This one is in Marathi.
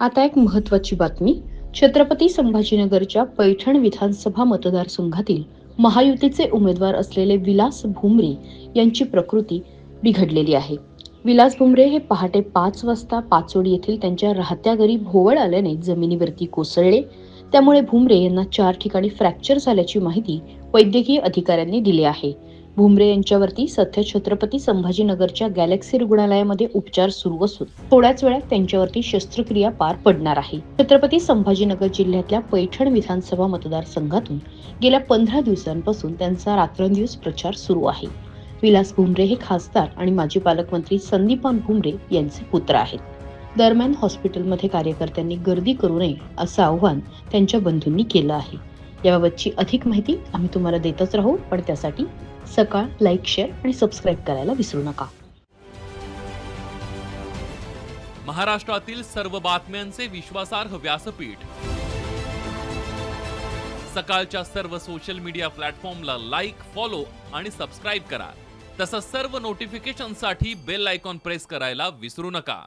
आता एक महत्वाची बातमी. छत्रपती संभाजीनगरच्या पैठण विधानसभा मतदारसंघातील महायुतीचे उमेदवार असलेले विलास भुमरे यांची प्रकृती बिघडलेली आहे. विलास भुमरे हे पहाटे पाच वाजता पाचोडी येथील त्यांच्या राहत्या घरी भोवळ आल्याने जमिनीवरती कोसळले. त्यामुळे भुमरे यांना चार ठिकाणी फ्रॅक्चर झाल्याची माहिती वैद्यकीय अधिकाऱ्यांनी दिली आहे. भुमरे यांच्यावरती सध्या छत्रपती संभाजीनगरच्या गॅलेक्सी रुग्णालयामध्ये उपचार सुरू असून थोड्याच वेळात त्यांच्यावरती शस्त्रक्रिया पार पडणार आहे. छत्रपती संभाजीनगर जिल्ह्यातल्या पैठण विधानसभा मतदारसंघातून गेल्या पंधरा दिवसांपासून त्यांचा रात्रंदिवस प्रचार सुरू आहे. विलास भुमरे हे खासदार आणि माजी पालकमंत्री संदीपान भुमरे यांचे पुत्र आहेत. दरम्यान हॉस्पिटलमध्ये कार्यकर्त्यांनी गर्दी करू नये असं आव्हान त्यांच्या बंधूंनी केलं आहे. याबाबतची अधिक माहिती आम्ही तुम्हाला देतच राहू पण त्यासाठी सकाळ लाईक शेअर आणि सबस्क्राईब करायला विसरू नका. महाराष्ट्रातील सर्व बातम्यांचे विश्वासार्ह व्यासपीठ. सकाळच्या सर्व सोशल मीडिया प्लॅटफॉर्मला लाईक फॉलो आणि सबस्क्राईब करा. तसंच सर्व नोटिफिकेशनसाठी बेल आयकॉन प्रेस करायला विसरू नका.